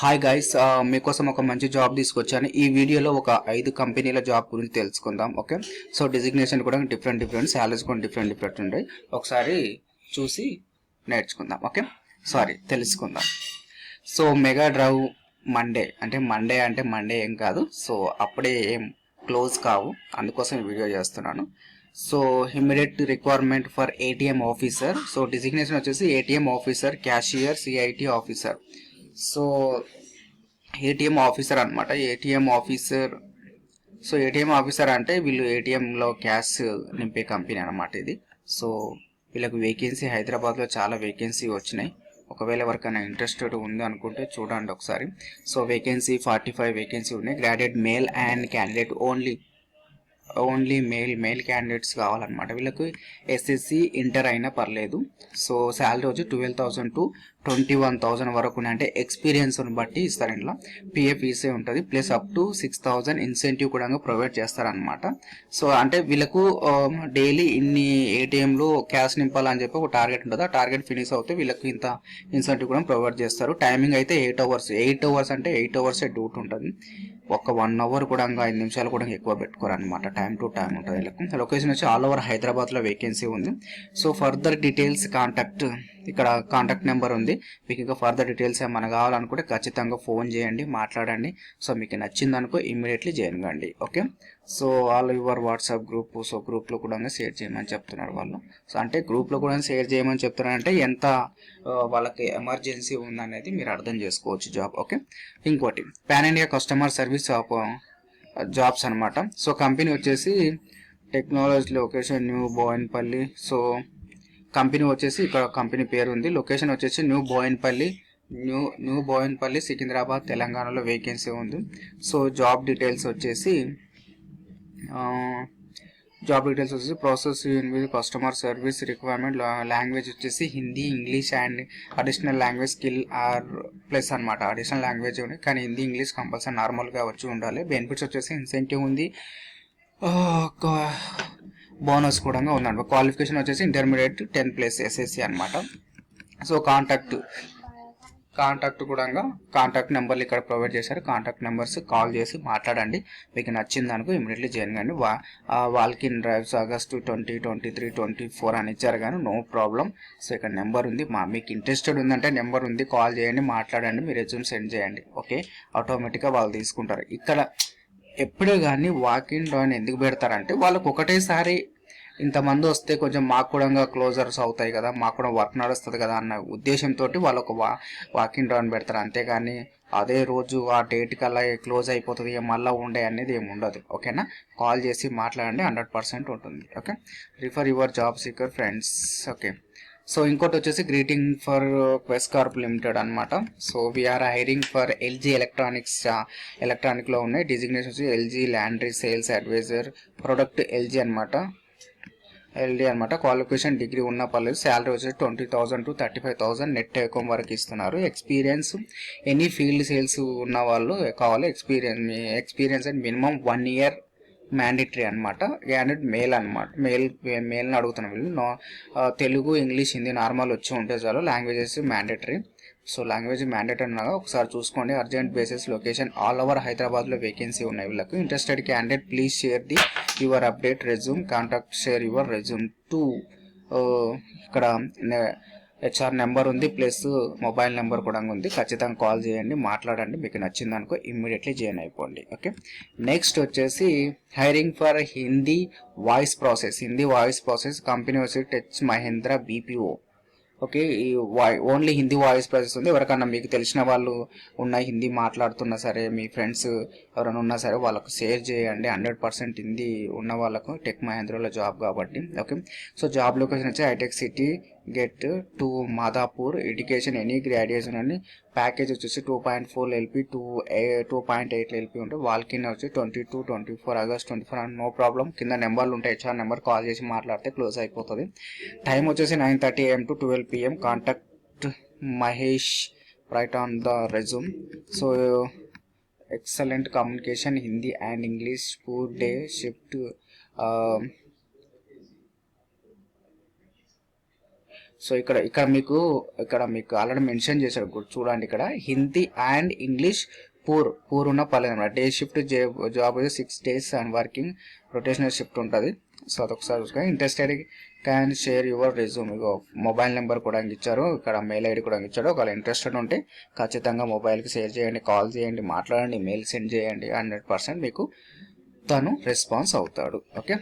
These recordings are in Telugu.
హాయ్ గైస్ మీకోసం ఒక మంచి జాబ్ తీసుకొచ్చాను. ఈ వీడియోలో ఒక ఐదు కంపెనీల జాబ్ గురించి తెలుసుకుందాం ఓకే సో డిజిగ్నేషన్ కూడా డిఫరెంట్ డిఫరెంట్ శాలరీస్ కూడా డిఫరెంట్ డిఫరెంట్ ఉంటాయి ఒకసారి చూసి నేర్చుకుందాం ఓకే సారీ తెలుసుకుందాం. సో మెగా డ్రైవ్ మండే అంటే మండే అంటే మండే ఏం కాదు. సో అప్పుడే ఏం క్లోజ్ కావు. అందుకోసం వీడియో చేస్తున్నాను. So immediate requirement for ATM officer so designation వచ్చేసి ATM officer cashier CIT officer so ATM officer అనమాట ATM officer so ATM officer అంటే వీళ్ళు ఏటీఎంలో క్యాష్ నింపే కంపెనీ అనమాట ఇది. సో వీళ్ళకి వేకెన్సీ హైదరాబాద్లో చాలా వేకెన్సీ వచ్చినాయి. ఒకవేళ ఎవరికైనా ఇంట్రెస్టెడ్ ఉంది అనుకుంటే చూడండి ఒకసారి. So vacancy forty five vacancy ఉన్నాయి. Graduate male and candidate only only male male candidates కావాలన్నమాట. వీళ్ళకి ఎస్ఎస్సి ఇంటర్ అయినా పర్లేదు. సో శాలరీ వచ్చి twelve thousand to twenty one thousand వరకు అంటే ఎక్స్పీరియన్స్ని బట్టి ఇస్తారు ఇంట్లో పిఎఫ్ ఈసే ఉంటుంది. Plus up to six thousand incentive కూడా ప్రొవైడ్ చేస్తారనమాట సో అంటే వీళ్ళకు um, డైలీ ఇన్ని ఏటీఎంలు క్యాష్ నింపాలని చెప్పి ఒక టార్గెట్ ఉంటుంది. ఆ టార్గెట్ ఫినిష్ అవుతే వీళ్ళకు ఇంత ఇన్సెంటివ్ కూడా ప్రొవైడ్ చేస్తారు. టైమింగ్ అయితే ఎయిట్ అవర్స్ ఎయిట్ అవర్స్ అంటే ఎయిట్ అవర్సే డ్యూట్ ఉంటుంది. ఒక వన్ అవర్ కూడా ఇంకా ఐదు నిమిషాలు కూడా ఎక్కువ పెట్టుకోరు అనమాట టైం టు టైం ఉంటుంది వీళ్ళకి. లొకేషన్ వచ్చి ఆల్ ఓవర్ హైదరాబాద్లో వేకెన్సీ ఉంది. సో ఫర్దర్ డీటెయిల్స్ కాంటాక్ట్ ఇక్కడ కాంటాక్ట్ నెంబర్ ఉంది. మీకు ఇంకా ఫర్దర్ డీటెయిల్స్ ఏమైనా కావాలనుకుంటే ఖచ్చితంగా ఫోన్ చేయండి మాట్లాడండి. సో మీకు నచ్చింది అనుకో ఇమ్మీడియట్లీ జాయిన్ కండి okay so all your WhatsApp group so గ్రూప్లో కూడా షేర్ చేయమని చెప్తున్నారు వాళ్ళు. సో అంటే గ్రూప్లో కూడా షేర్ చేయమని చెప్తున్నారంటే ఎంత వాళ్ళకి ఎమర్జెన్సీ ఉందనేది మీరు అర్థం చేసుకోవచ్చు జాబ్ ఓకే ఇంకోటి pan India customer service jobs అనమాట సో కంపెనీ వచ్చేసి technology location new Boyanpally so company వచ్చేసి ఇక్కడ కంపెనీ పేరు ఉంది. లొకేషన్ వచ్చేసి new Boyanpally new new Boyanpally Secunderabad తెలంగాణలో వేకెన్సీ ఉంది. సో జాబ్ డీటెయిల్స్ వచ్చేసి జాబ్ డీటెయిల్స్ వచ్చేసి process with customer service requirement language వచ్చేసి Hindi English and additional language skill or plus అనమాట అడిషనల్ లాంగ్వేజ్ ఉంది కానీ హిందీ ఇంగ్లీష్ కంపల్సరీ నార్మల్గా వచ్చి ఉండాలి. బెనిఫిట్స్ వచ్చేసి ఇన్సెంటివ్ ఉంది. బోనస్ కూడా ఉందన్నమాట. క్వాలిఫికేషన్ వచ్చేసి ఇంటర్మీడియట్ టెన్ ప్లస్ ఎస్ఎస్సి అనమాట సో కాంటాక్ట్ కాంటాక్ట్ కూడా కాంటాక్ట్ నెంబర్లు ఇక్కడ ప్రొవైడ్ చేశారు. కాంటాక్ట్ నెంబర్స్ కాల్ చేసి మాట్లాడండి. మీకు నచ్చింది అనుకో ఇమీడియట్లీ జాయిన్ కానీ వా walk in drives August twenty twenty three twenty four అని ఇచ్చారు కానీ నో ప్రాబ్లం సో ఇక్కడ నెంబర్ ఉంది. మా మీకు ఇంట్రెస్టెడ్ ఉందంటే నెంబర్ ఉంది. కాల్ చేయండి మాట్లాడండి. మీరు రెజ్యూమ్ సెండ్ చేయండి. ఓకే ఆటోమేటిక్గా వాళ్ళు తీసుకుంటారు. ఇక్కడ ఎప్పుడే కానీ వాకింగ్ డౌన్ ఎందుకు పెడతారంటే వాళ్ళకు ఒకటేసారి ఇంతమంది వస్తే కొంచెం మాకు కూడా క్లోజర్స్ అవుతాయి కదా మాకు కూడా వర్క్ నడుస్తుంది కదా అన్న ఉద్దేశంతో వాళ్ళు ఒక వా వాకింగ్ డ్రాన్ పెడతారు. అంతేగాని అదే రోజు ఆ డేట్ కల్లా క్లోజ్ అయిపోతుంది మళ్ళీ ఉండే అనేది ఏమి ఉండదు. ఓకేనా కాల్ చేసి మాట్లాడండి హండ్రెడ్ పర్సెంట్ ఉంటుంది. Okay refer your job seeker friends okay so ఇంకోటి వచ్చేసి greeting for Quess Corp limited అనమాట so we are hiring for LG electronics ఎలక్ట్రానిక్లో ఉన్నాయి. డిజిగ్నేషన్ వచ్చి LG laundry sales advisor product LG అనమాట ఎల్డీ అనమాట క్వాలిఫికేషన్ డిగ్రీ ఉన్న పర్లేదు. శాలరీ వచ్చేసి twenty thousand to thirty five thousand net take home వరకు ఇస్తున్నారు. ఎక్స్పీరియన్స్ ఎనీ ఫీల్డ్ సేల్స్ ఉన్న వాళ్ళు కావాలి. Experience me experience and minimum one year mandatory అనమాట యాండెడ్ మేల్ అనమాట మేల్ మేల్ని అడుగుతున్నాం వీళ్ళు. తెలుగు ఇంగ్లీష్ హిందీ నార్మల్ వచ్చి ఉంటే చాలు languages mandatory so language mandatory అనగా ఒకసారి చూసుకోండి. Urgent basis location all over హైదరాబాద్లో వేకెన్సీ ఉన్నాయి వీళ్ళకి. Interested candidate please share the your update resume contact share your resume to ఇక్కడ హెచ్ఆర్ నెంబర్ ఉంది ప్లస్ మొబైల్ నెంబర్ కూడా ఉంది. ఖచ్చితంగా కాల్ చేయండి మాట్లాడండి. మీకు నచ్చింది అనుకో ఇమ్మీడియట్లీ జాయిన్ అయిపోండి. ఓకే నెక్స్ట్ వచ్చేసి hiring for Hindi voice process Hindi voice process company వచ్చి టెచ్ మహేంద్ర బీపీఓ ఓకే ఈ వాయి ఓన్లీ హిందీ వాయిస్ ప్రాసెస్ ఉంది. ఎవరికన్నా మీకు తెలిసిన వాళ్ళు ఉన్న హిందీ మాట్లాడుతున్నా సరే మీ ఫ్రెండ్స్ ఎవరైనా ఉన్నా సరే వాళ్ళకు షేర్ చేయండి. హండ్రెడ్ పర్సెంట్ హిందీ ఉన్న వాళ్ళకు టెక్ మహేంద్రలో జాబ్ కాబట్టి. ఓకే సో జాబ్ లొకేషన్ వచ్చి Hitec City get to Madhapur education any graduation అని ప్యాకేజ్ వచ్చేసి two point four LP two two point eight LP ఉంటే వాళ్ళకి వచ్చి twenty two twenty four August twenty four no problem కింద నెంబర్లు ఉంటాయి హెచ్ఆర్ నెంబర్ కాల్ చేసి మాట్లాడితే క్లోజ్ అయిపోతుంది. టైం వచ్చేసి nine thirty AM to twelve PM contact Mahesh right on the resume so excellent communication Hindi and English poor day shift so ఇక్కడ ఇక్కడ మీకు ఇక్కడ మీకు ఆల్రెడీ మెన్షన్ చేశారు చూడండి ఇక్కడ. Hindi and English poor poor ఉన్న పర్లేదు అనమాట. Day shift job six days and working rotational shift ఉంటుంది. సో అదొకసారి చూసుకొని interested can share your resume ego mobile number కూడా ఇచ్చారు. ఇక్కడ మెయిల్ ఐడి కూడా ఇచ్చారు. ఒకవేళ ఇంట్రెస్టెడ్ ఉంటే ఖచ్చితంగా మొబైల్కి షేర్ చేయండి కాల్ చేయండి మాట్లాడండి మెయిల్ సెండ్ చేయండి. హండ్రెడ్ పర్సెంట్ మీకు తను రెస్పాన్స్ అవుతాడు. Okay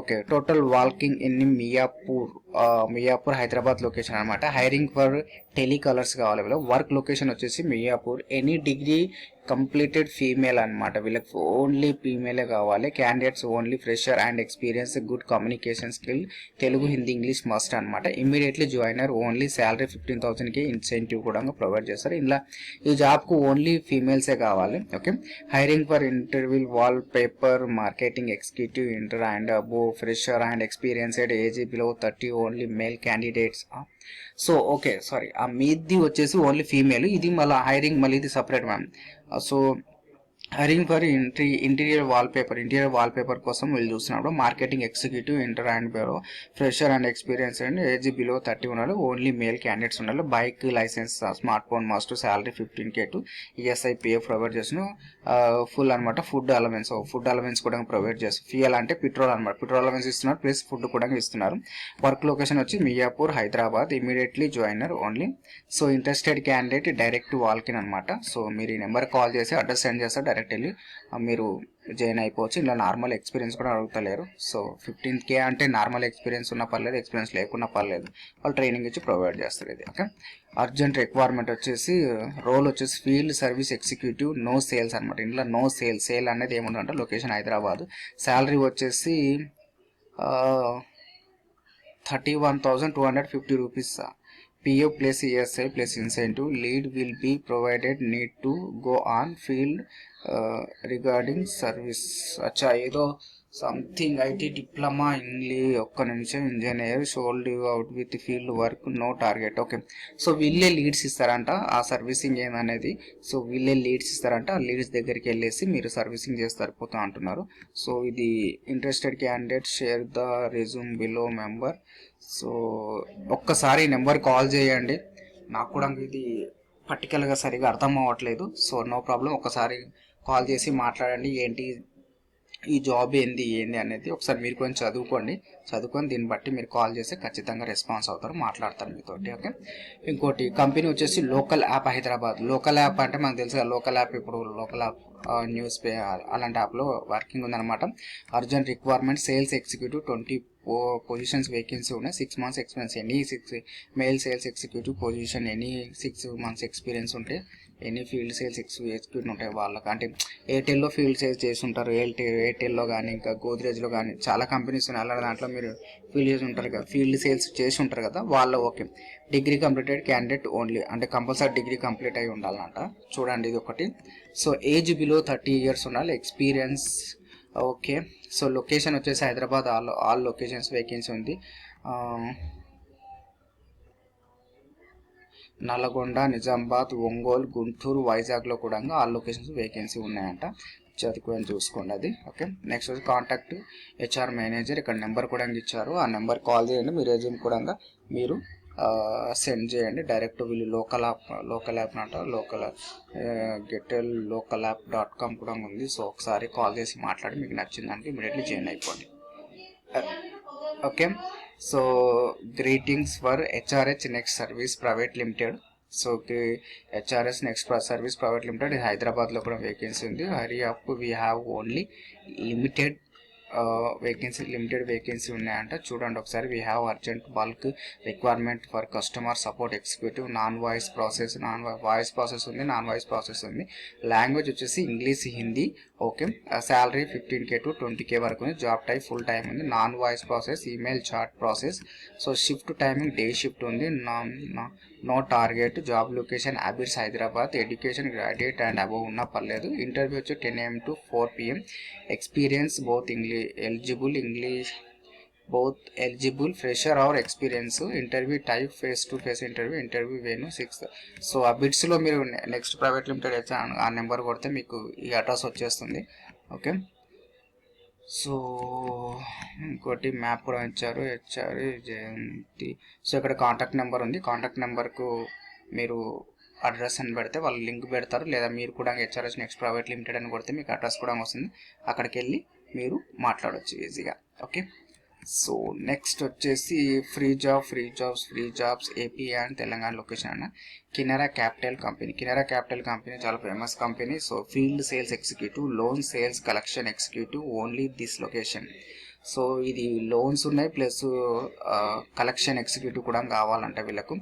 okay total walking in Miyapur Miyapur Hyderabad location అనమాట హైరింగ్ ఫర్ టెలికాలర్స్ కావాలి వీళ్ళు వర్క్ లొకేషన్ వచ్చేసి Miyapur. Any degree completed female అనమాట వీళ్ళకి ఓన్లీ ఫీమేలే కావాలి. Candidates only fresher and experience good communication skill Telugu Hindi English must అనమాట immediately joiner only salary fifteen థౌసండ్కి incentive కూడా ప్రొవైడ్ చేస్తారు. ఇలా ఈ జాబ్కు ఓన్లీ ఫీమేల్సే కావాలి. Okay hiring for interview wall paper marketing executive inter and above fresher and experienced age below thirty only male candidates so okay sorry ఆ మీది వచ్చేసి ఓన్లీ ఫీమేల్ ఇది మళ్ళీ హైరింగ్ మళ్ళీ ఇది separate ma'am so hiring for ఇంటీ interior wall paper interior wall paper కోసం వీళ్ళు చూస్తున్నప్పుడు marketing executive inter and bureau fresher and experience and age below thirty ఉన్నారు. ఓన్లీ మేల్ క్యాండిడేట్స్ ఉండాలి bike licence smart phone must salary fifteen K to ESI PF provide చేసిన ఫుల్ అనమాట ఫుడ్ అలవెన్స్. ఫుడ్ అలవెన్స్ కూడా ప్రొవైడ్ చేస్తారు ఫియల్ అంటే పెట్రోల్ అనమాట పెట్రోల్ అలవెన్స్ ఇస్తున్నారు. ప్లస్ ఫుడ్ కూడా ఇస్తున్నారు. వర్క్ లొకేషన్ వచ్చి Miyapur Hyderabad. Immediately joiner only. So interested candidate direct walk in అనమాట సో మీరు ఈ నెంబర్ కాల్ చేసి అడ్రస్ సెండ్ చేస్తారు. డైరెక్ట్ వెళ్ళి మీరు జాయిన్ అయిపోవచ్చు. ఇలా నార్మల్ ఎక్స్పీరియన్స్ కూడా అడుగుతలేరు. సో ఫిఫ్టీన్ కే అంటే నార్మల్ ఎక్స్పీరియన్స్ ఉన్న పర్లేదు ఎక్స్పీరియన్స్ లేకున్నా పర్లేదు. వాళ్ళు ట్రైనింగ్ ఇచ్చి ప్రొవైడ్ చేస్తారు ఇది ఓకే? అర్జెంట్ రిక్వైర్మెంట్ వచ్చేసి రోల్ వచ్చేసి field service executive no sales అనమాట ఇంట్లో నో సేల్ సేల్ అనేది ఏముందంటే లొకేషన్ హైదరాబాద్. శాలరీ వచ్చేసి thirty one thousand two hundred fifty rupees PF plus ESI plus incentive lead will be provided need to go on field regarding service అచ్చా ఏదో సంథింగ్ ఐటీ డిప్లొమా ఇంగ్లీష్ ఒక్క నిమిషం engineer should out with field work no target okay so వీళ్ళే లీడ్స్ ఇస్తారంట ఆ సర్వీసింగ్ ఏమనేది. సో వీళ్ళే లీడ్స్ ఇస్తారంట ఆ లీడ్స్ దగ్గరికి వెళ్ళేసి మీరు సర్వీసింగ్ చేస్తారు పోతా అంటున్నారు. సో ఇది interested candidate share the resume below member so ఒక్కసారి నెంబర్ కాల్ చేయండి. నాకు కూడా ఇది పర్టికులర్గా సరిగా అర్థం అవ్వట్లేదు. సో నో ప్రాబ్లం ఒకసారి కాల్ చేసి మాట్లాడండి ఏంటి ఈ జాబ్ ఏంది ఏంది అనేది ఒకసారి మీరు కొంచెం చదువుకోండి. చదువుకొని దీన్ని బట్టి మీరు కాల్ చేస్తే ఖచ్చితంగా రెస్పాన్స్ అవుతారు మాట్లాడతారు మీతోటి ఓకే? ఇంకోటి కంపెనీ వచ్చేసి local app Hyderabad. Local app అంటే మనకు తెలుసు కదా లోకల్ యాప్ ఇప్పుడు లోకల్ యాప్ న్యూస్ పే అలాంటి యాప్లో వర్కింగ్ ఉందన్నమాట. Urgent requirement sales executive twenty positions vacancy ఉన్నాయి. Six months experience any six male sales executive position any six months experience ఉంటే ఎనీ ఫీల్డ్ సేల్స్ ఎక్స్పీరియన్స్ ఉంటాయి వాళ్ళకి? అంటే ఎయిర్టెల్లో ఫీల్డ్ సేల్స్ చేసి ఉంటారు ఎయిర్టెల్ ఎయిర్టెల్లో కానీ ఇంకా గోద్రేజ్లో కానీ. చాలా కంపెనీస్ ఉన్నాయి. అలాంటి దాంట్లో మీరు ఫీల్డ్ చేసి ఉంటారు కదా. ఫీల్డ్ సేల్స్ చేసి ఉంటారు కదా. వాళ్ళ okay. Degree completed candidate only. అంటే కంపల్సరీ డిగ్రీ కంప్లీట్ అయి ఉండాలంట. చూడండి ఇది ఒకటి. So age below thirty years ఉండాలి. Experience okay. సో లొకేషన్ వచ్చేసి Hyderabad all all locations vacancy ఉంది. నల్గొండ నిజామాబాద్ ఒంగోలు గుంటూరు వైజాగ్లో కూడా ఆ లొకేషన్స్ వేకెన్సీ ఉన్నాయంట. చదువుకొని చూసుకోండి అది ఓకే? నెక్స్ట్ వచ్చి కాంటాక్ట్ హెచ్ఆర్ మేనేజర్ ఇక్కడ నెంబర్ కూడా ఇచ్చారు. ఆ నెంబర్ కాల్ చేయండి మీ రెజ్యూమ్ కూడా మీరు సెండ్ చేయండి. డైరెక్ట్ వీళ్ళు లోకల్ యాప్ లోకల్ యాప్ అంట లోకల్ గెటెల్ లోకల్ యాప్ డాట్ కామ్ కూడా ఉంది. సో ఒకసారి కాల్ చేసి మాట్లాడి మీకు నచ్చిన దానికి ఇమీడియట్లీ జాయిన్ అయిపోండి. Okay? So greetings for HRH next service private limited. So HRS next service private limited ఇది హైదరాబాద్లో కూడా వేకెన్సీ ఉంది. Hurry up we have only limited vacancy limited vacancy ఉన్నాయంట. చూడండి ఒకసారి we have urgent bulk requirement for customer support executive non voice process non voice process ఉంది నాన్ వాయిస్ ప్రాసెస్ ఉంది. లాంగ్వేజ్ వచ్చేసి English Hindi okay. Salary fifteen K to twenty K వరకు ఉంది. జాబ్ టైప్ ఫుల్ టైం ఉంది. Non voice process email chat process so shift timing day shift ఉంది no target job location Abids Hyderabad education graduate and above ఉన్నా పర్లేదు. ఇంటర్వ్యూ వచ్చి ten AM to four PM experience both ఇంగ్లీ eligible English both eligible fresher or experience interview type face to face interview interview venue six so ఆ బిట్స్లో మీరు నెక్స్ట్ ప్రైవేట్ లిమిటెడ్ అయితే ఆ నెంబర్ కొడితే మీకు ఈ అడ్రస్ వచ్చేస్తుంది. ఓకే సో ఇంకోటి మ్యాప్ కూడా ఇచ్చారు. హెచ్ఆర్ జయంతి సో ఇక్కడ కాంటాక్ట్ నెంబర్ ఉంది. కాంటాక్ట్ నెంబర్కు మీరు అడ్రస్ అని పెడితే వాళ్ళు లింక్ పెడతారు. లేదా మీరు కూడా హెచ్ఆర్ఎస్ నెక్స్ట్ ప్రైవేట్ లిమిటెడ్ అని కొడితే మీకు అడ్రస్ కూడా వస్తుంది. అక్కడికి వెళ్ళి మీరు మాట్లాడవచ్చు ఈజీగా ఓకే సో నెక్స్ట్ వచ్చేసి free job free jobs free jobs AP and Telangana location అన్న. Kinara Capital company Kinara Capital company చాలా famous company so field sales executive loan sales collection executive only this location so ఇది లోన్స్ ఉన్నాయి ప్లస్ కలెక్షన్ ఎగ్జిక్యూటివ్ కూడా కావాలంట వీళ్ళకు.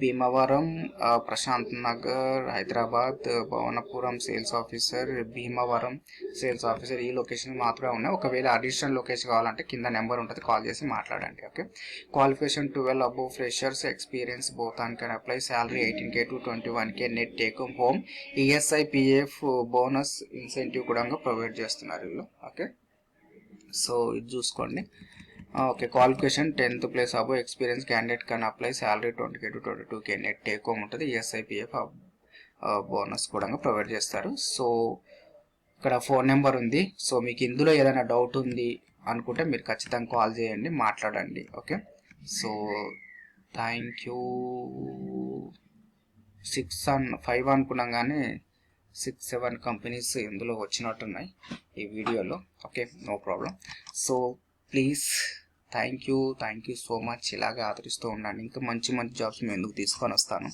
Bhimavaram Prashant Nagar Hyderabad Bhavanapuram sales officer Bhimavaram sales officer ఈ లొకేషన్ మాత్రమే ఉన్నాయి. ఒకవేళ అడిషనల్ లొకేషన్ కావాలంటే కింద నెంబర్ ఉంటుంది కాల్ చేసి మాట్లాడండి okay? Qualification twelve above freshers experience both can apply salary eighteen K to twenty one K net take home ESI PF bonus incentive కూడా ప్రొవైడ్ చేస్తున్నారు వీళ్ళు ఓకే? సో ఇది చూసుకోండి. Okay qualification tenth plus above experience candidate కానీ apply salary twenty K to twenty two K net take home ఉంటుంది ఎస్ఐపిఎఫ్ బోనస్ కూడా ప్రొవైడ్ చేస్తారు. సో ఇక్కడ ఫోన్ నెంబర్ ఉంది. సో మీకు ఇందులో ఏదైనా డౌట్ ఉంది అనుకుంటే మీరు ఖచ్చితంగా కాల్ చేయండి మాట్లాడండి. Okay? So thank you six an five అనుకున్నాం కానీ సిక్స్ సెవెన్ కంపెనీస్ ఇందులో వచ్చినట్టున్నాయి ఈ వీడియోలో. Okay no problem. So please thank you thank you so much. ఇలాగే ఆదరిస్తూ ఉండండి. ఇంకా మంచి మంచి జాబ్స్ మేము ఎందుకు తీసుకొని వస్తాను?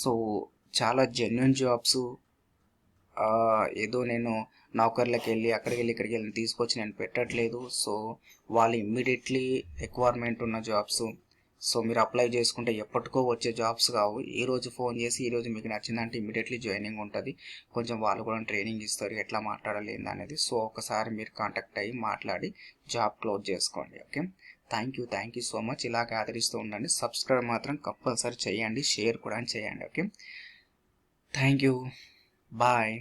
సో చాలా జెన్యున్ జాబ్స్ ఏదో నేను నౌకర్లకు వెళ్ళి అక్కడికి వెళ్ళి ఇక్కడికి వెళ్ళి తీసుకొచ్చి నేను పెట్టట్లేదు. సో వాళ్ళు ఇమ్మీడియట్లీ రిక్వైర్మెంట్ ఉన్న జాబ్స్ సో మీరు అప్లై చేసుకుంటే ఎప్పటికో వచ్చే జాబ్స్ కావు. ఈ రోజు ఫోన్ చేసి ఈ రోజు మీకు నచ్చిందంటే ఇమీడియట్లీ జాయినింగ్ ఉంటుంది. కొంచెం వాళ్ళు కూడా ట్రైనింగ్ ఇస్తారు ఎట్లా మాట్లాడాలి అనేది సో ఒకసారి మీరు కాంటాక్ట్ అయ్యి మాట్లాడి జాబ్ క్లోజ్ చేసుకోండి okay? Thank you thank you so much ఇలాగ ఆదరిస్తూ ఉండండి. సబ్స్క్రైబ్ మాత్రం కంపల్సరీ చేయండి షేర్ కూడా చేయండి ఓకే? Thank you bye